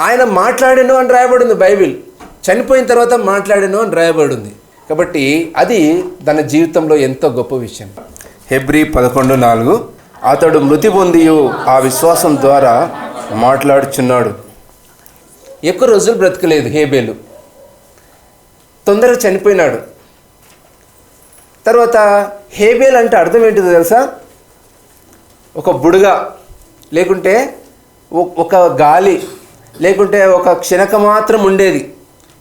ఆయన మాట్లాడాను అని రాయబడింది బైబిల్. చనిపోయిన తర్వాత మాట్లాడాను అని రాయబడింది. కాబట్టి అది తన జీవితంలో ఎంతో గొప్ప విషయం. హెబ్రి పదకొండు నాలుగు అతడు మృతి పొంది ఆ విశ్వాసం ద్వారా మాట్లాడుచున్నాడు. ఎక్కువ రోజులు బ్రతకలేదు హేబేలు. తొందరగా చనిపోయినాడు. తర్వాత హేబేల్ అంటే అర్థం ఏంటిదో తెలుసా? ఒక బుడగ లేకుంటే ఒక గాలి లేకుంటే ఒక క్షణక మాత్రం ఉండేది.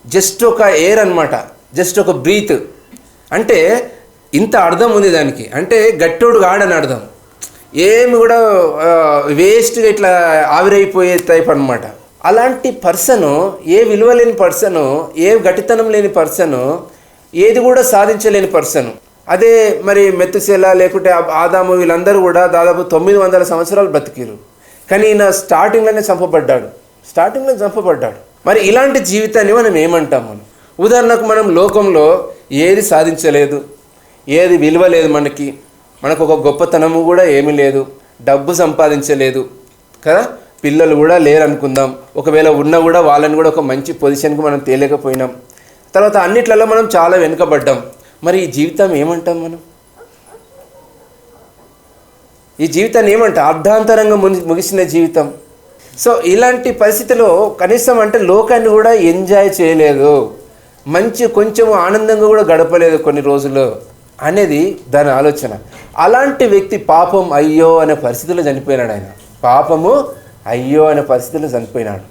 జస్ట్ ఒక ఎయిర్ అనమాట జస్ట్ ఒక బ్రీత్. అంటే ఇంత అర్థం ఉంది దానికి. అంటే గట్టోడు గాడని అర్థం. ఏమి కూడా వేస్ట్గా ఇట్లా ఆవిరైపోయే టైప్ అనమాట అలాంటి పర్సను ఏ విలువ లేని పర్సను ఏ గట్టితనం లేని పర్సను ఏది కూడా సాధించలేని పర్సను. అదే మరి మెత్తుశెల లేకుంటే ఆదాము వీళ్ళందరూ కూడా దాదాపు తొమ్మిది వందల సంవత్సరాలు బ్రతికిరు కానీ ఈయన స్టార్టింగ్లోనే చంపబడ్డాడు. స్టార్టింగ్లో చంపబడ్డాడు. మరి ఇలాంటి జీవితాన్ని మనం ఏమంటాం మనం ఉదాహరణకు మనం లోకంలో ఏది సాధించలేదు ఏది విలువ లేదు మనకి మనకు ఒక గొప్పతనము కూడా ఏమీ లేదు డబ్బు సంపాదించలేదు కదా? పిల్లలు కూడా లేరు అనుకుందాం ఒకవేళ ఉన్నా కూడా వాళ్ళని కూడా ఒక మంచి పొజిషన్కి మనం తేలేకపోయినాం. తర్వాత అన్నిట్లలో మనం చాలా వెనుకబడ్డాం. మరి ఈ జీవితం ఏమంటాం మనం? ఈ జీవితాన్ని ఏమంటాం? అర్ధాంతరంగా ముగి- ముగిసిన జీవితం. సో ఇలాంటి పరిస్థితిలో కనీసం అంటే లోకాన్ని కూడా ఎంజాయ్ చేయలేదు. మంచి కొంచెం ఆనందంగా కూడా గడపలేదు కొన్ని రోజులు అనేది దాని ఆలోచన. అలాంటి వ్యక్తి పాపం అయ్యో అనే పరిస్థితిలో చనిపోయినాడు ఆయన. పాపము అయ్యో అనే పరిస్థితిలో చనిపోయినాడు.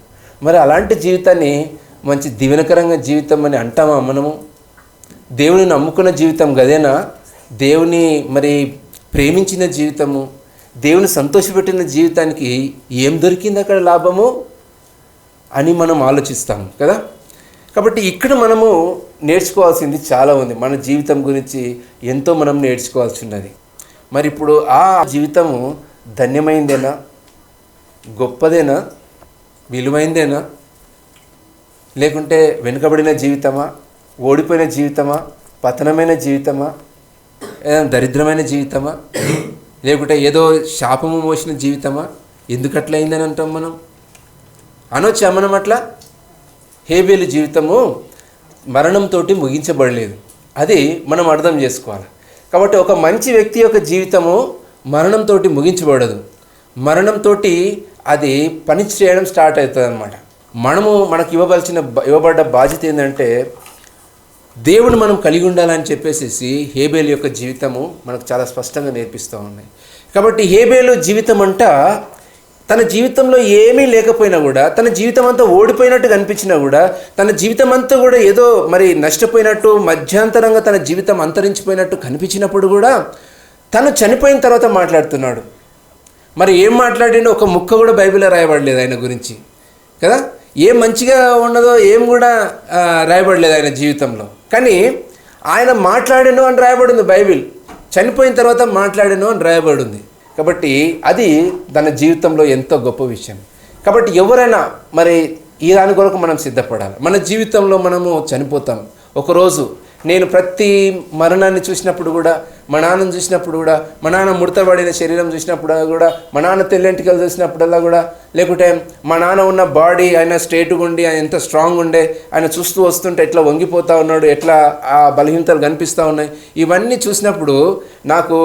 మరి అలాంటి జీవితాన్ని మంచి దీవెనకరంగా జీవితం అని అంటామా మనము? దేవుని నమ్ముకున్న జీవితం గదేనా? దేవుని మరి ప్రేమించిన జీవితము? దేవుని సంతోషపెట్టిన జీవితానికి ఏం దొరికింది అక్కడ లాభము అని మనం ఆలోచిస్తాం కదా? కాబట్టి ఇక్కడ మనము నేర్చుకోవాల్సింది చాలా ఉంది. మన జీవితం గురించి ఎంతో మనం నేర్చుకోవాల్సి ఉన్నది. మరి ఇప్పుడు ఆ జీవితము ధన్యమైందేనా? గొప్పదేనా? విలువైందేనా? లేకుంటే వెనుకబడిన జీవితమా? ఓడిపోయిన జీవితమా? పతనమైన జీవితమా? ఏదైనా దరిద్రమైన జీవితమా? లేకుంటే ఏదో శాపము మోసిన జీవితమా? ఎందుకు అయిందని అంటాం మనం? అనొచ్చా మనం అట్లా? హేబేలు జీవితము మరణంతో ముగించబడలేదు. అది మనం అర్థం చేసుకోవాలి. కాబట్టి ఒక మంచి వ్యక్తి యొక్క జీవితము మరణంతో ముగించబడదు. మరణంతో అది పని చేయడం స్టార్ట్ అవుతుంది అనమాట మనము మనకు ఇవ్వవలసిన ఇవ్వబడ్డ బాధ్యత ఏంటంటే దేవుని మనం కలిగి ఉండాలని చెప్పేసి హేబేల్ యొక్క జీవితము మనకు చాలా స్పష్టంగా నేర్పిస్తూ ఉన్నాయి కాబట్టి హేబేలు జీవితం అంట తన జీవితంలో ఏమీ లేకపోయినా కూడా తన జీవితం అంతా ఓడిపోయినట్టు కనిపించినా కూడా తన జీవితం అంతా కూడా ఏదో మరి నష్టపోయినట్టు మధ్యాంతరంగా తన జీవితం అంతరించిపోయినట్టు కనిపించినప్పుడు కూడా తను చనిపోయిన తర్వాత మాట్లాడుతున్నాడు. మరి ఏం మాట్లాడిండో ఒక ముక్క కూడా బైబిల్లో రాయబడలేదు ఆయన గురించి. కదా? ఏం మంచిగా ఉండదో ఏం కూడా రాయబడలేదు ఆయన జీవితంలో. కానీ ఆయన మాట్లాడాను అని రాయబడింది బైబిల్. చనిపోయిన తర్వాత మాట్లాడాను అని రాయబడింది. కాబట్టి అది తన జీవితంలో ఎంతో గొప్ప విషయం. కాబట్టి ఎవరైనా మరి ఈ దాని కొరకు మనం సిద్ధపడాలి. మన జీవితంలో మనము చనిపోతాం. ఒకరోజు నేను ప్రతి మరణాన్ని చూసినప్పుడు కూడా మా నాన్నను చూసినప్పుడు కూడా మా నాన్న ముడతబడిన శరీరం చూసినప్పుడు కూడా మా నాన్న తెల్లెంటికలు చూసినప్పుడల్లా కూడా లేకుంటే మా నాన్న ఉన్న బాడీ ఆయన స్ట్రేట్గా ఉండి ఆయన ఎంత స్ట్రాంగ్ ఉండే ఆయన చూస్తూ వస్తుంటే ఎట్లా వంగిపోతూ ఉన్నాడు ఎట్లా ఆ బలహీనతలు కనిపిస్తూ ఉన్నాయి ఇవన్నీ చూసినప్పుడు నాకు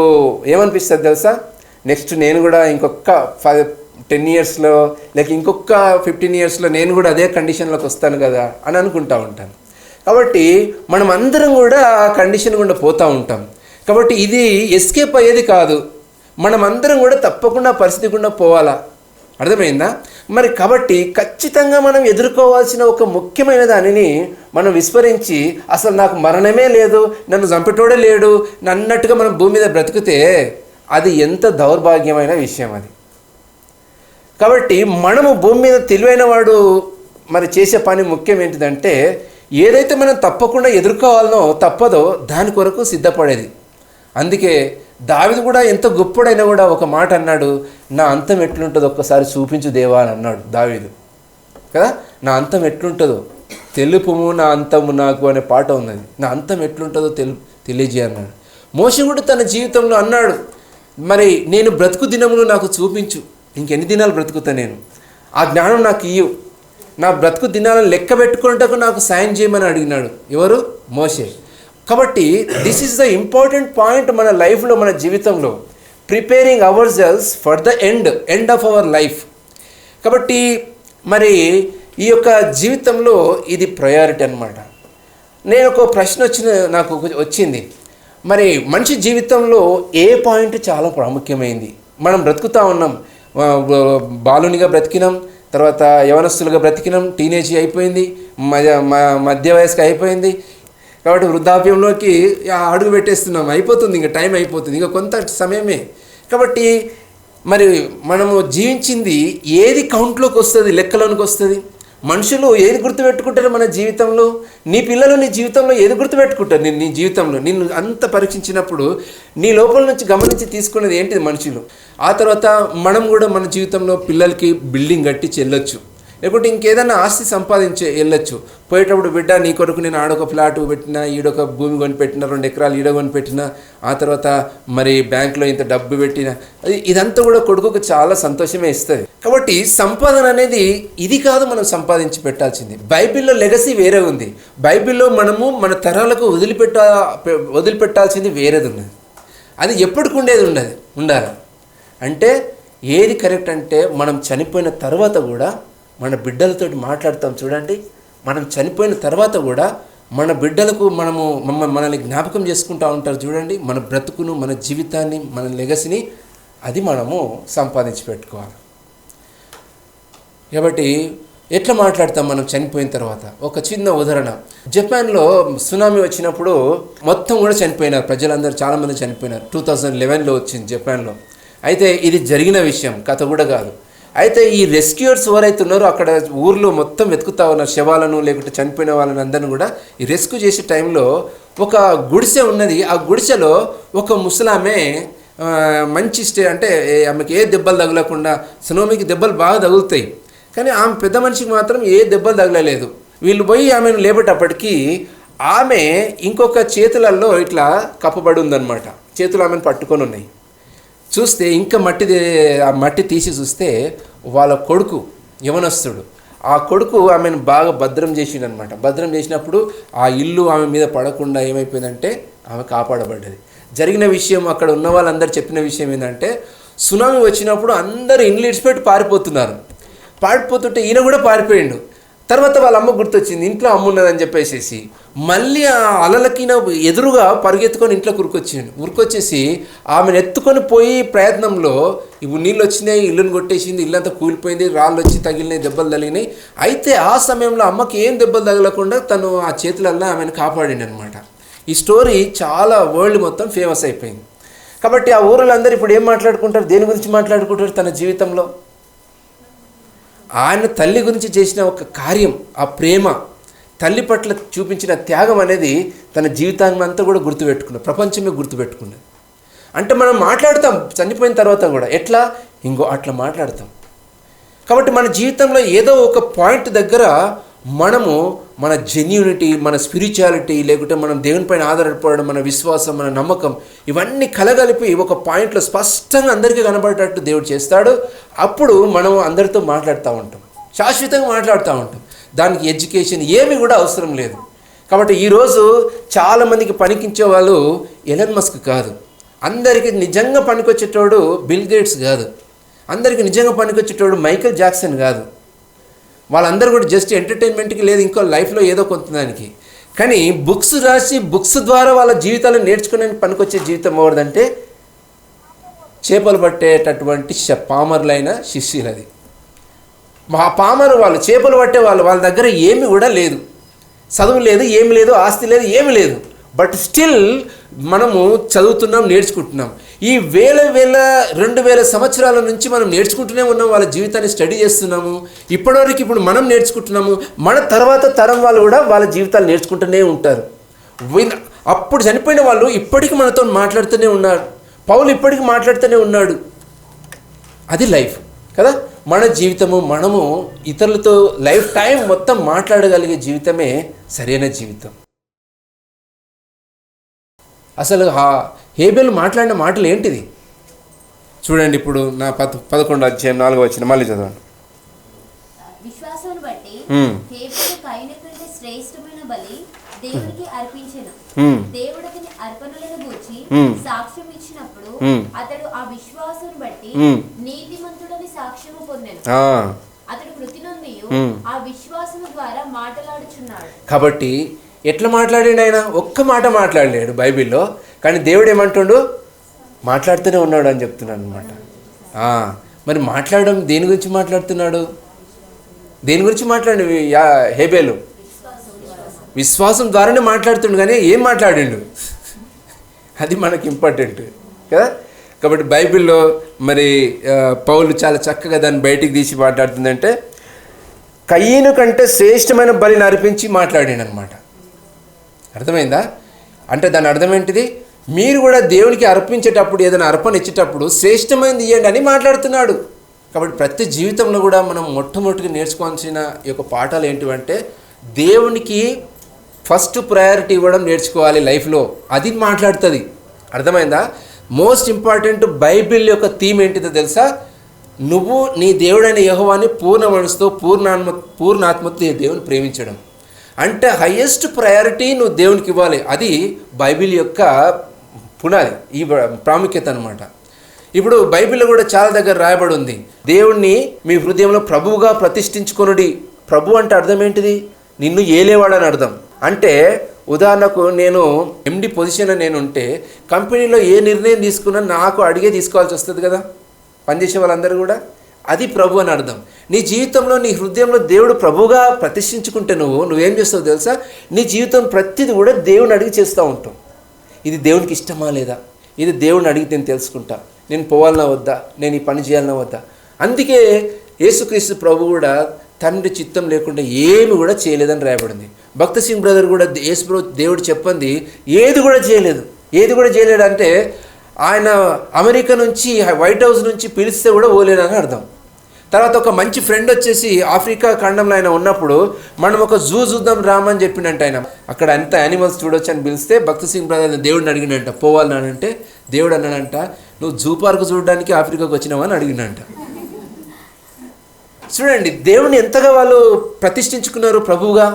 ఏమనిపిస్తుంది తెలుసా? నెక్స్ట్ నేను కూడా ఇంకొక ఫైవ్ టెన్ ఇయర్స్లో లేక ఇంకొక ఫిఫ్టీన్ ఇయర్స్లో నేను కూడా అదే కండిషన్లోకి వస్తాను కదా అని అనుకుంటా ఉంటాను. కాబట్టి మనం అందరం కూడా ఆ కండిషన్ గుండా పోతూ ఉంటాం. కాబట్టి ఇది ఎస్కేప్ అయ్యేది కాదు. మనం అందరం కూడా తప్పకుండా పరిస్థితి గుండా పోవాలా? అర్థమైందా? మరి కాబట్టి ఖచ్చితంగా మనం ఎదుర్కోవాల్సిన ఒక ముఖ్యమైన దానిని మనం విస్మరించి అసలు నాకు మరణమే లేదు నన్ను చంపేటోడే లేడు నన్నట్టుగా మనం భూమి మీద బ్రతికితే అది ఎంత దౌర్భాగ్యమైన విషయం అది. కాబట్టి మనము భూమి మీద తెలివైన వాడు మరి చేసే పని ముఖ్యం ఏంటిదంటే ఏదైతే మనం తప్పకుండా ఎదుర్కోవాలనో తప్పదో దాని కొరకు సిద్ధపడేది. అందుకే దావిది కూడా ఎంత గొప్పడైనా కూడా ఒక మాట అన్నాడు నా అంతం ఎట్లుంటుందో ఒక్కసారి చూపించు దేవా అని అన్నాడు దావీదు. కదా? నా అంతం ఎట్లుంటుందో తెలుపుము నా అంతము నాకు అనే పాట ఉన్నది. నా అంతం ఎట్లుంటుందో తెలు తెలియజేయ అన్నాడు. మోష కూడా తన జీవితంలో అన్నాడు మరి నేను బ్రతుకు దినములు నాకు చూపించు. ఇంకెన్ని దినాలు బ్రతుకుతా నేను? ఆ జ్ఞానం నాకు ఇయ్యు. నా బ్రతుకు దినాలను లెక్క పెట్టుకున్నటకు నాకు సాయం చేయమని అడిగినాడు. ఎవరు? మోసే కాబట్టి this is the important point మన లైఫ్లో మన జీవితంలో. Preparing our selves for the end end of our life కాబట్టి మరి ఈ యొక్క జీవితంలో ఇది ప్రయారిటీ అనమాట నేను ఒక ప్రశ్న వచ్చిన నాకు వచ్చింది. మరి మనిషి జీవితంలో ఏ పాయింట్ చాలా ప్రాముఖ్యమైంది? మనం బ్రతుకుతా ఉన్నాం బాలునిగా బ్రతికినాం తర్వాత యవనస్తులుగా బ్రతికినాం టీనేజ్ అయిపోయింది మ- మధ్య వయస్క అయిపోయింది. కాబట్టి వృద్ధాప్యంలోకి అడుగు పెట్టేస్తున్నాం. అయిపోతుంది ఇంకా టైం అయిపోతుంది. ఇంకా కొంత సమయమే. కాబట్టి మరి మనము జీవించింది ఏది కౌంట్లోకి వస్తుంది? లెక్కలోనికి వస్తుంది? మనుషులు ఏది గుర్తుపెట్టుకుంటారు మన జీవితంలో? నీ పిల్లలు నీ జీవితంలో ఏది గుర్తుపెట్టుకుంటారు నేను నీ జీవితంలో? నిన్ను అంత పరీక్షించినప్పుడు నీ లోపల నుంచి గమనించి తీసుకున్నది ఏంటిది మనుషులు? ఆ తర్వాత మనం కూడా మన జీవితంలో పిల్లలకి బిల్డింగ్ కట్టి చెల్లొచ్చు. లేకపోతే ఇంకేదైనా ఆస్తి సంపాదించే వెళ్ళొచ్చు. పోయేటప్పుడు బిడ్డ నీ కొరకు నేను ఆడొక ఫ్లాట్ పెట్టిన ఈడొక భూమి కొని పెట్టిన రెండు ఎకరాలు ఈడ కొని పెట్టిన ఆ తర్వాత మరి బ్యాంకులో ఇంత డబ్బు పెట్టిన అది ఇదంతా కూడా కొడుకుకు చాలా సంతోషమే ఇస్తుంది. కాబట్టి సంపాదన అనేది ఇది కాదు మనం సంపాదించి పెట్టాల్సింది. బైబిల్లో లెగసీ వేరే ఉంది. బైబిల్లో మనము మన తరాలకు వదిలిపెట్ట వదిలిపెట్టాల్సింది వేరేది ఉన్నది. అది ఎప్పటికి ఉండేది ఉండదు ఉండాలి. అంటే ఏది కరెక్ట్ అంటే మనం చనిపోయిన తర్వాత కూడా మన బిడ్డలతో మాట్లాడతాం చూడండి. మనం చనిపోయిన తర్వాత కూడా మన బిడ్డలకు మనము మమ్మ మనల్ని జ్ఞాపకం చేసుకుంటూ ఉంటారు చూడండి. మన బ్రతుకును మన జీవితాన్ని మన లెగసిని అది మనము సంపాదించి పెట్టుకోవాలి. కాబట్టి ఎట్లా మాట్లాడతాం మనం చనిపోయిన తర్వాత? ఒక చిన్న ఉదాహరణ. జపాన్లో సునామీ వచ్చినప్పుడు మొత్తం కూడా చనిపోయినారు. ప్రజలందరూ చాలామంది చనిపోయినారు. టూ థౌజండ్ లెవెన్లో వచ్చింది జపాన్లో. అయితే ఇది జరిగిన విషయం. కథ కూడా కాదు. అయితే ఈ రెస్క్యూర్స్ ఎవరైతే ఉన్నారో అక్కడ ఊర్లో మొత్తం వెతుకుతా ఉన్నారు శవాలను లేకుంటే చనిపోయిన వాళ్ళని అందరిని కూడా ఈ రెస్క్యూ చేసే టైంలో ఒక గుడిసె ఉన్నది. ఆ గుడిసెలో ఒక ముసలామె మంచి స్టే అంటే ఆమెకి ఏ దెబ్బలు తగలకుండా సునోమికి దెబ్బలు బాగా తగులుతాయి. కానీ ఆమె పెద్ద మనిషికి మాత్రం ఏ దెబ్బలు తగలలేదు. వీళ్ళు పోయి ఆమెను లేపేటప్పటికీ ఆమె ఇంకొక చేతులలో ఇట్లా కప్పబడి ఉందన్నమాట. చేతులు ఆమెను పట్టుకొని ఉన్నాయి. చూస్తే ఇంకా మట్టి ఆ మట్టి తీసి చూస్తే వాళ్ళ కొడుకు యవనస్తుడు. ఆ కొడుకు ఆమెను బాగా భద్రం చేసిండనమాట భద్రం చేసినప్పుడు ఆ ఇల్లు ఆమె మీద పడకుండా ఏమైపోయిందంటే ఆమె కాపాడబడ్డది. జరిగిన విషయం అక్కడ ఉన్న వాళ్ళందరూ చెప్పిన విషయం ఏంటంటే సునామీ వచ్చినప్పుడు అందరూ ఇండ్లు ఇడిచిపెట్టి పారిపోతున్నారు. పారిపోతుంటే ఈయన కూడా పారిపోయిండు. తర్వాత వాళ్ళ అమ్మ గుర్తొచ్చింది ఇంట్లో అమ్మ ఉన్నదని చెప్పేసేసి. మళ్ళీ ఆ అలలకి ఎదురుగా పరిగెత్తుకొని ఇంట్లో ఉరికొచ్చిండు ఉరికొచ్చేసి ఆమెను ఎత్తుకొని పోయి ప్రయత్నంలో ఇవి నీళ్ళు వచ్చినాయి ఇల్లుని కొట్టేసింది ఇల్లంతా కూలిపోయింది రాళ్ళు వచ్చి తగిలినాయి దెబ్బలు తగిలినాయి. అయితే ఆ సమయంలో అమ్మకి ఏం దెబ్బలు తగలకుండా తను ఆ చేతులల్లో ఆమెను కాపాడిండు అనమాట ఈ స్టోరీ చాలా వరల్డ్ మొత్తం ఫేమస్ అయిపోయింది. కాబట్టి ఆ ఊరిలో ఇప్పుడు ఏం మాట్లాడుకుంటారు? దేని గురించి మాట్లాడుకుంటారు తన జీవితంలో? ఆయన తల్లి గురించి చేసిన ఒక కార్యం ఆ ప్రేమ తల్లి పట్ల చూపించిన త్యాగం అనేది తన జీవితాన్ని అంతా కూడా గుర్తుపెట్టుకున్నాడు ప్రపంచమే గుర్తుపెట్టుకున్నది అంటే మనం మాట్లాడతాం చనిపోయిన తర్వాత కూడా. ఎట్లా? ఇంకో అట్లా మాట్లాడతాం. కాబట్టి మన జీవితంలో ఏదో ఒక పాయింట్ దగ్గర మనము మన జెన్యూనిటీ మన స్పిరిచువాలిటీ లేకుంటే మనం దేవునిపైన ఆధారపడడం మన విశ్వాసం మన నమ్మకం ఇవన్నీ కలగలిపి ఒక పాయింట్లో స్పష్టంగా అందరికీ కనబడేటట్టు దేవుడు చేస్తాడు. అప్పుడు మనం అందరితో మాట్లాడుతూ ఉంటాం. శాశ్వతంగా మాట్లాడుతూ ఉంటాం. దానికి ఎడ్యుకేషన్ ఏమీ కూడా అవసరం లేదు. కాబట్టి ఈరోజు చాలామందికి పనికించే వాళ్ళు ఎలన్ మస్క్ కాదు. అందరికీ నిజంగా పనికొచ్చేటోడు బిల్ గేట్స్ కాదు. అందరికీ నిజంగా పనికొచ్చేటోడు మైకేల్ జాక్సన్ కాదు. వాళ్ళందరూ కూడా జస్ట్ ఎంటర్టైన్మెంట్కి లేదు ఇంకో లైఫ్లో ఏదో కొంతదానికి. కానీ బుక్స్ రాసి బుక్స్ ద్వారా వాళ్ళ జీవితాలు నేర్చుకునే పనికొచ్చే జీవితం ఎవరిదంటే చేపలు పట్టేటటువంటి శ- శిష్యులు శిష్యులది. మా పామరు వాళ్ళు చేపలు పట్టే వాళ్ళు వాళ్ళ దగ్గర ఏమి కూడా లేదు. చదువు లేదు ఏమి లేదు ఆస్తి లేదు ఏమి లేదు. బట్ స్టిల్ మనము చదువుతున్నాం నేర్చుకుంటున్నాం. ఈ వేల వేల రెండు వేల సంవత్సరాల నుంచి మనం నేర్చుకుంటూనే ఉన్నాం వాళ్ళ జీవితాన్ని స్టడీ చేస్తున్నాము. ఇప్పటివరకు ఇప్పుడు మనం నేర్చుకుంటున్నాము. మన తర్వాత తరం వాళ్ళు కూడా వాళ్ళ జీవితాలు నేర్చుకుంటూనే ఉంటారు. అప్పుడు చనిపోయిన వాళ్ళు ఇప్పటికీ మనతో మాట్లాడుతూనే ఉన్నారు. పౌలు ఇప్పటికీ మాట్లాడుతూనే ఉన్నాడు. అది లైఫ్. కదా? మన జీవితము మనము ఇతరులతో లైఫ్ టైం మొత్తం మాట్లాడగలిగే జీవితమే సరైన జీవితం. అసలు ఆ హేబెల్ మాట్లాడిన మాటలు ఏంటిది చూడండి ఇప్పుడు నా పద పదకొండు అధ్యాయం నాలుగో వచ్చిన మళ్ళీ చదవండి విశ్వాసమును బట్టి బట్టి ఉమ్, హేబెలు కయను కంటే శ్రేష్టమైన బలి దేవునికి అర్పించెను ఉమ్, దేవుడు అతని అర్పణలను గూర్చి. సాక్ష్యం ఇచ్చినప్పుడు. అతడు ఆ విశ్వాసం బట్టి. నీతిమంతుడని సాక్ష్యము పొందెను ఆ. అతడు కృతి నొంది. ఆ విశ్వాసము ద్వారా మాటలాడుచున్నాడు కాబట్టి ఎట్లా మాట్లాడాడు ఆయన? ఒక్క మాట మాట్లాడలేడు బైబిల్లో. కానీ దేవుడు ఏమంటుండు? మాట్లాడుతూనే ఉన్నాడు అని చెప్తున్నాడు అనమాట మరి మాట్లాడడం దేని గురించి మాట్లాడుతున్నాడు? దేని గురించి మాట్లాడు? యా హేబేలు. విశ్వాసం ద్వారానే మాట్లాడుతుండు కానీ ఏం మాట్లాడిండు? అది మనకి ఇంపార్టెంట్ కదా? కాబట్టి బైబిల్లో మరి పౌలు చాలా చక్కగా దాన్ని బయటికి తీసి మాట్లాడుతుందంటే కయ్యను కంటే శ్రేష్టమైన బలిని అర్పించి మాట్లాడాడు అనమాట అర్థమైందా? అంటే దాని అర్థం ఏంటిది? మీరు కూడా దేవునికి అర్పించేటప్పుడు ఏదైనా అర్పణ ఇచ్చేటప్పుడు శ్రేష్టమైనది ఇవ్వండి అని మాట్లాడుతున్నాడు. కాబట్టి ప్రతి జీవితంలో కూడా మనం మొట్టమొదటిగా నేర్చుకోవాల్సిన ఈ యొక్క పాఠాలు ఏంటివంటే దేవునికి ఫస్ట్ ప్రయారిటీ ఇవ్వడం నేర్చుకోవాలి లైఫ్లో. అది మాట్లాడుతుంది. అర్థమైందా? మోస్ట్ ఇంపార్టెంట్ బైబిల్ యొక్క థీమ్ ఏంటిదో తెలుసా? నువ్వు నీ దేవుడైన యెహోవాని పూర్ణ మనసుతో పూర్ణాత్మ పూర్ణాత్మతో దేవుని ప్రేమించడం. అంటే హయ్యెస్ట్ ప్రయారిటీ నువ్వు దేవునికి ఇవ్వాలి. అది బైబిల్ యొక్క పునాది ఈ ప్రాముఖ్యత అనమాట ఇప్పుడు బైబిల్లో కూడా చాలా దగ్గర రాయబడి ఉంది. దేవుణ్ణి మీ హృదయంలో ప్రభువుగా ప్రతిష్ఠించుకొనుడి. ప్రభు అంటే అర్థం ఏంటిది? నిన్ను ఏలేవాడని అర్థం. అంటే ఉదాహరణకు నేను ఎండి పొజిషన్ నేను ఉంటే కంపెనీలో ఏ నిర్ణయం తీసుకున్నా నాకు అడిగే తీసుకోవాల్సి వస్తుంది కదా? పనిచేసే వాళ్ళందరూ కూడా? అది ప్రభు అని అర్థం. నీ జీవితంలో నీ హృదయంలో దేవుడు ప్రభుగా ప్రతిష్ఠించుకుంటే నువ్వు నువ్వేం చేస్తావు తెలుసా? నీ జీవితం ప్రతిది కూడా దేవుని అడిగి చేస్తూ ఉంటావు. ఇది దేవునికి ఇష్టమా లేదా? ఇది దేవుని అడిగి నేను తెలుసుకుంటా. నేను పోవాలన్నా వద్దా? నేను ఈ పని చేయాలన్నా వద్దా? అందుకే యేసుక్రీస్తు ప్రభు కూడా తండ్రి చిత్తం లేకుండా ఏమి కూడా చేయలేదని రాయబడింది. భక్త సింగ్ బ్రదర్ కూడా యేసు దేవుడు చెప్పంది ఏది కూడా చేయలేదు. ఏది కూడా చేయలేడు అంటే ఆయన అమెరికా నుంచి వైట్ హౌస్ నుంచి పిలిస్తే కూడా పోలేడని అర్థం. తర్వాత ఒక మంచి ఫ్రెండ్ వచ్చేసి ఆఫ్రికా ఖండంలో ఆయన ఉన్నప్పుడు మనం ఒక జూ చూద్దాం రామని చెప్పిండంట ఆయన. అక్కడ అంత యానిమల్స్ చూడొచ్చు అని పిలిస్తే భక్త సింగ్ బ్రదర్ దేవుడిని అడిగినంట పోవాలని అంటే దేవుడు అన్నాడంట నువ్వు జూ పార్క్ చూడడానికి ఆఫ్రికాకు వచ్చినావని అడిగినంట చూడండి దేవుని ఎంతగా వాళ్ళు ప్రతిష్ఠించుకున్నారు ప్రభువుగా?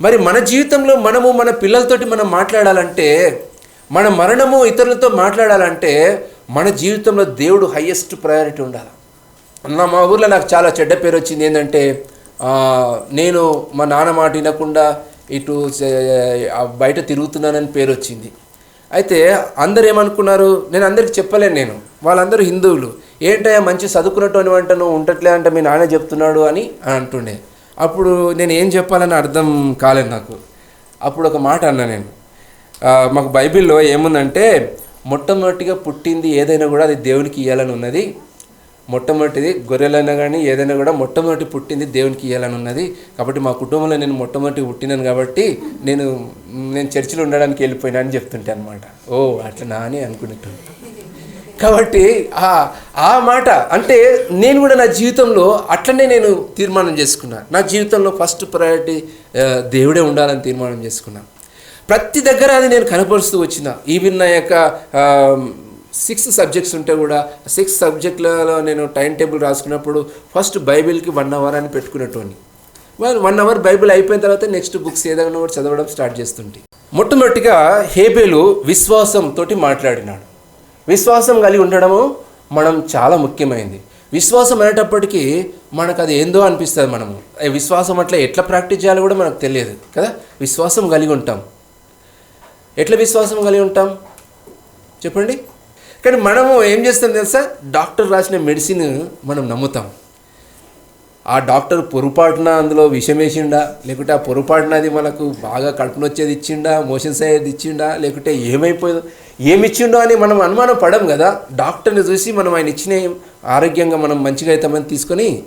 మరి మన జీవితంలో మనము మన పిల్లలతోటి మనం మాట్లాడాలంటే మన మరణము ఇతరులతో మాట్లాడాలంటే మన జీవితంలో దేవుడు హయ్యెస్ట్ ప్రయారిటీ ఉండాలి. నా మా ఊర్లో నాకు చాలా చెడ్డ పేరు వచ్చింది ఏంటంటే నేను మా నాన్న మాట వినకుండా ఇటు బయట తిరుగుతున్నానని పేరు వచ్చింది. అయితే అందరు ఏమనుకున్నారు? నేను అందరికి చెప్పలేను నేను. వాళ్ళందరూ హిందువులు. ఏంటయ్యా మంచి చదువుకున్నటువంటి వంట నువ్వు ఉండట్లే అంటే మీ నాన్న చెప్తున్నాడు అని అంటుండే. అప్పుడు నేను ఏం చెప్పాలని అర్థం కాలేదు నాకు. అప్పుడు ఒక మాట అన్నా నేను. మాకు బైబిల్లో ఏముందంటే మొట్టమొదటిగా పుట్టింది ఏదైనా కూడా అది దేవునికి ఇవ్వాలని ఉన్నది మొట్టమొదటిది గొర్రెలైనా కానీ ఏదైనా కూడా మొట్టమొదటి పుట్టింది దేవునికి ఇవ్వాలని ఉన్నది కాబట్టి మా కుటుంబంలో నేను మొట్టమొదటి పుట్టినాను కాబట్టి నేను నేను చర్చిలో ఉండడానికి వెళ్ళిపోయినా అని చెప్తుంటే అనమాట ఓ అట్లా అని అనుకునేట్టు కాబట్టి ఆ ఆ మాట అంటే నేను కూడా నా జీవితంలో అట్లనే నేను తీర్మానం చేసుకున్నా. నా జీవితంలో ఫస్ట్ ప్రయారిటీ దేవుడే ఉండాలని తీర్మానం చేసుకున్నా. ప్రతి దగ్గర అది నేను కనపరుస్తూ వచ్చిన. ఈవెన్ నా యొక్క సిక్స్ సబ్జెక్ట్స్ ఉంటే కూడా సిక్స్ సబ్జెక్టులలో నేను టైం టేబుల్ రాసుకున్నప్పుడు ఫస్ట్ బైబిల్కి వన్ అవర్ అని పెట్టుకునేటోని వన్ అవర్ బైబిల్ అయిపోయిన తర్వాత నెక్స్ట్ బుక్స్ ఏదైనా కూడా చదవడం స్టార్ట్ చేస్తుంటే. మొట్టమొదటిగా హేబేలు విశ్వాసంతో మాట్లాడినాడు. విశ్వాసం కలిగి ఉండడము మనం చాలా ముఖ్యమైనది విశ్వాసం అనేటప్పటికీ మనకు అది ఏందో అనిపిస్తుంది మనము. విశ్వాసం అట్లా ఎట్లా ప్రాక్టీస్ చేయాలో కూడా మనకు తెలియదు కదా? విశ్వాసం కలిగి ఉంటాం. ఎట్లా విశ్వాసం కలిగి ఉంటాం? చెప్పండి. కానీ మనము ఏం చేస్తాం తెలుసా? డాక్టర్ రాసిన మెడిసిన్ మనం నమ్ముతాం. ఆ డాక్టర్ పొరపాటున అందులో విషం వేసిండా లేకుంటే ఆ పొరపాటున అది మనకు బాగా కడుపు నొచ్చేది ఇచ్చిండా? మోషన్స్ అయ్యేది ఇచ్చిండా? లేకుంటే ఏమైపోయిందో? ఏమిచ్చిండో అని మనం అనుమానం పడం కదా? డాక్టర్ని చూసి మనం ఆయన ఇచ్చిన ఆరోగ్యంగా మనం మంచిగా అవుతామని తీసుకొని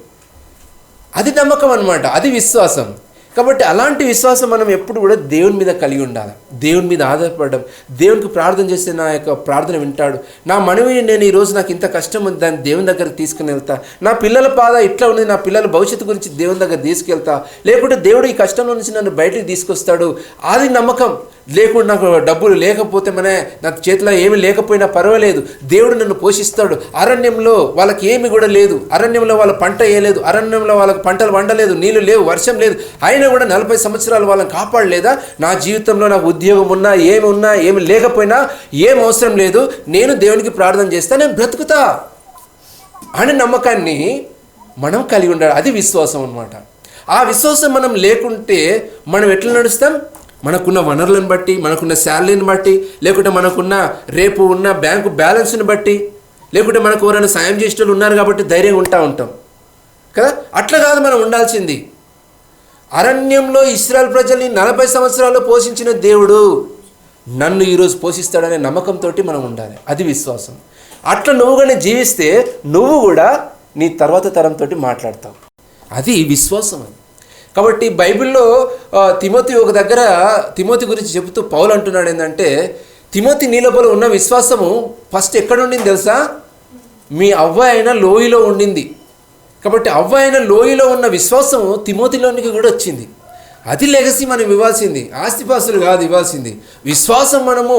అది నమ్మకం అనమాట అది విశ్వాసం. కాబట్టి అలాంటి విశ్వాసం మనం ఎప్పుడు కూడా దేవుని మీద కలిగి ఉండాలి. దేవుని మీద ఆధారపడడం దేవునికి ప్రార్థన చేస్తే నా యొక్క ప్రార్థన వింటాడు. నా మనవిని నేను ఈరోజు నాకు ఇంత కష్టం ఉంది దాన్ని దేవుని దగ్గరికి తీసుకుని వెళ్తా. నా పిల్లల పాద ఇట్లా ఉంది నా పిల్లల భవిష్యత్తు గురించి దేవుని దగ్గర తీసుకెళ్తా. లేకుంటే దేవుడు ఈ కష్టం నుంచి నన్ను బయటికి తీసుకొస్తాడు. అది నమ్మకం. లేకుండా నాకు డబ్బులు లేకపోతే మన నా చేతిలో ఏమి లేకపోయినా పర్వాలేదు. దేవుడు నన్ను పోషిస్తాడు. అరణ్యంలో వాళ్ళకి ఏమి కూడా లేదు. అరణ్యంలో వాళ్ళ పంట వేయలేదు అరణ్యంలో వాళ్ళకి పంటలు వండలేదు. నీళ్ళు లేవు. వర్షం లేదు. అయినా కూడా నలభై సంవత్సరాలు వాళ్ళని కాపాడలేదా? నా జీవితంలో నాకు ఉద్యోగం ఉన్నా ఏమి ఉన్నా ఏమి లేకపోయినా ఏం అవసరం లేదు. నేను దేవునికి ప్రార్థన చేస్తా నేను బ్రతుకుతా అనే నమ్మకాన్ని మనం కలిగి ఉండాలి. అది విశ్వాసం అనమాట ఆ విశ్వాసం మనం లేకుంటే మనం ఎట్లా నడుస్తాం? మనకున్న వనరులను బట్టి మనకున్న శాలరీని బట్టి లేకుంటే మనకున్న రేపు ఉన్న బ్యాంకు బ్యాలెన్స్ని బట్టి లేకుంటే మనకు ఎవరైనా సాయం చేసే వాళ్ళు ఉన్నారు కాబట్టి ధైర్యంగా ఉంటా ఉంటాం. కదా? అట్లా కాదు మనం ఉండాల్సింది. అరణ్యంలో ఇస్రాయల్ ప్రజల్ని నలభై సంవత్సరాలు పోషించిన దేవుడు నన్ను ఈరోజు పోషిస్తాడనే నమ్మకంతో మనం ఉండాలి. అది విశ్వాసం. అట్లా నువ్వు కానీ జీవిస్తే నువ్వు కూడా నీ తర్వాత తరంతో మాట్లాడతావు. అది విశ్వాసం అని కాబట్టి బైబిల్లో తిమోతి ఒక దగ్గర తిమోతి గురించి చెబుతూ పౌలు అంటున్నాడు ఏంటంటే తిమోతి నీలోపల ఉన్న విశ్వాసము ఫస్ట్ ఎక్కడ ఉండింది తెలుసా? మీ అవ్వ అయిన లోయలో ఉండింది. కాబట్టి అవ్వ అయిన లోయలో ఉన్న విశ్వాసము తిమోతిలోనికి కూడా వచ్చింది. అది లెగసీ మనం ఇవ్వాల్సింది. ఆస్తిపాస్తులు కాదు ఇవ్వాల్సింది. విశ్వాసం మనము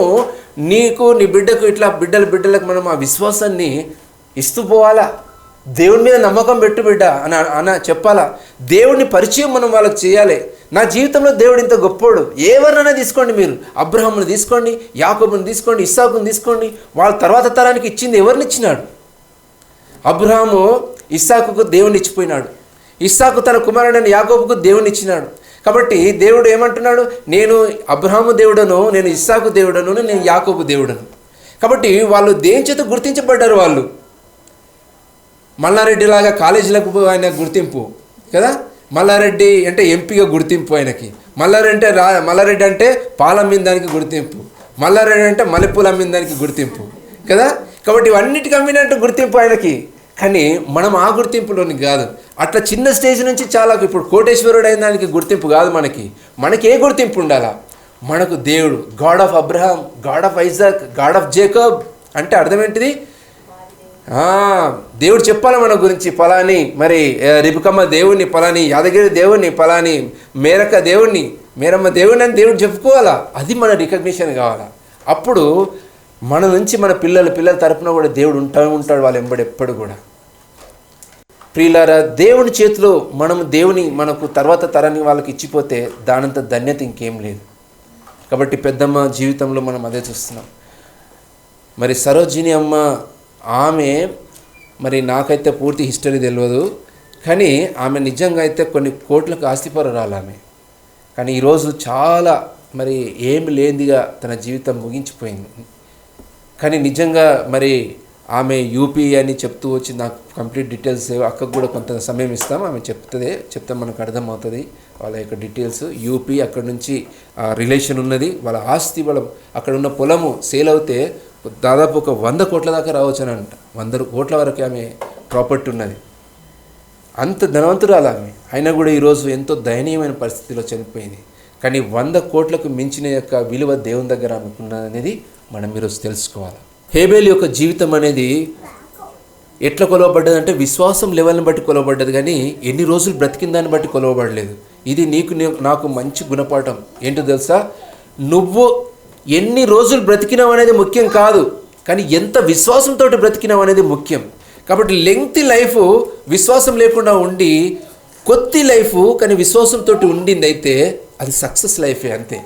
నీకు నీ బిడ్డకు ఇట్లా బిడ్డల బిడ్డలకు మనం ఆ విశ్వాసాన్ని ఇస్తూ పోవాలా? దేవుని మీద నమ్మకం పెట్టు బిడ్డ అని అన చెప్పాలా? దేవుడిని పరిచయం మనం వాళ్ళకి చేయాలి. నా జీవితంలో దేవుడు ఇంత గొప్పోడు. ఎవరినైనా తీసుకోండి మీరు? అబ్రహంను తీసుకోండి యాకోబుని తీసుకోండి ఇస్సాకుని తీసుకోండి. వాళ్ళ తర్వాత తరానికి ఇచ్చింది ఎవరిని ఇచ్చినాడు? అబ్రహాము ఇస్సాకుకు దేవుని ఇచ్చిపోయినాడు. ఇస్సాకు తన కుమారుడైన యాకోబుకు దేవుని ఇచ్చినాడు. కాబట్టి దేవుడు ఏమంటున్నాడు? నేను అబ్రహాము దేవుడను నేను ఇస్సాకు దేవుడను నేను యాకోబు దేవుడను. కాబట్టి వాళ్ళు దేని చేత గుర్తించబడ్డారు వాళ్ళు? మల్లారెడ్డి లాగా కాలేజీలకు ఆయన గుర్తింపు కదా? మల్లారెడ్డి అంటే ఎంపీగా గుర్తింపు ఆయనకి. మల్లారెడ్డి అంటే రా మల్లారెడ్డి అంటే పాలు అమ్మిన దానికి గుర్తింపు. మల్లారెడ్డి అంటే మల్లెపూలు అమ్మిన దానికి గుర్తింపు కదా? కాబట్టి ఇవన్నిటికి అమ్మినట్టు గుర్తింపు ఆయనకి. కానీ మనం ఆ గుర్తింపులోని కాదు. అట్లా చిన్న స్టేజ్ నుంచి చాలా ఇప్పుడు కోటేశ్వరుడు అయిన దానికి గుర్తింపు కాదు మనకి. మనకి ఏ గుర్తింపు ఉండాలా? మనకు దేవుడు God of Abraham God of Isaac God of Jacob. అంటే అర్థం ఏంటిది? దేవుడు చెప్పాలి మన గురించి? పలాని మరి రిపుకమ్మ దేవుణ్ణి పలాని యాదగిరి దేవుణ్ణి పలాని మేరక దేవుణ్ణి మేరమ్మ దేవుణ్ణి అని దేవుడు చెప్పుకోవాలా? అది మన రికగ్నిషన్ కావాలా? అప్పుడు మన నుంచి మన పిల్లల పిల్లల తరపున కూడా దేవుడు ఉంటా ఉంటాడు వాళ్ళు ఎంబడి ఎప్పుడు కూడా. ప్రియులారా దేవుని చేతిలో మనం దేవుని మనకు తర్వాత తరానికి వాళ్ళకి ఇచ్చిపోతే దానంత ధన్యత ఇంకేం లేదు. కాబట్టి పెద్దమ్మ జీవితంలో మనం అదే చూస్తున్నాం. మరి సరోజిని అమ్మ ఆమె మరి నాకైతే పూర్తి హిస్టరీ తెలియదు కానీ ఆమె నిజంగా అయితే కొన్ని కోట్లకు ఆస్తిపరురాలు ఆమె కానీ ఈరోజు చాలా మరి ఏమి లేనిదిగా తన జీవితం ముగించిపోయింది. కానీ నిజంగా మరి ఆమె యూపీ అని చెప్తూ వచ్చి నాకు కంప్లీట్ డీటెయిల్స్ అక్కకు కూడా కొంత సమయం ఇస్తాం. ఆమె చెప్తుంది చెప్తే మనకు అర్థమవుతుంది. వాళ్ళ యొక్క డీటెయిల్స్ యూపీ అక్కడ నుంచి రిలేషన్ ఉన్నది. వాళ్ళ ఆస్తి వాళ్ళ అక్కడ ఉన్న పొలము సేల్ అవుతే దాదాపు ఒక వంద కోట్ల దాకా రావచ్చు అని అంట వంద కోట్ల వరకు ఆమె ప్రాపర్టీ ఉన్నది. అంత ధనవంతురాలు ఆమె. అయినా కూడా ఈరోజు ఎంతో దయనీయమైన పరిస్థితిలో చనిపోయింది. కానీ వంద కోట్లకు మించిన యొక్క విలువ దేవుని దగ్గర ఆమెకున్నదనేది మనం ఈరోజు తెలుసుకోవాలి. హేబేల్ యొక్క జీవితం అనేది ఎట్లా కొలవబడ్డదంటే విశ్వాసం లెవెల్ని బట్టి కొలవబడ్డది కానీ ఎన్ని రోజులు బ్రతికిన దాన్ని బట్టి కొలవబడలేదు. ఇది నీకు నాకు మంచి గుణపాఠం. ఏంటో తెలుసా? నువ్వు ఎన్ని రోజులు బ్రతికినాం అనేది ముఖ్యం కాదు కానీ ఎంత విశ్వాసంతో బ్రతికినాం అనేది ముఖ్యం. కాబట్టి లెంగ్త్ లైఫ్ విశ్వాసం లేకుండా ఉండి కొద్ది లైఫ్ కానీ విశ్వాసంతో ఉండిందైతే అది సక్సెస్ లైఫే అంతే.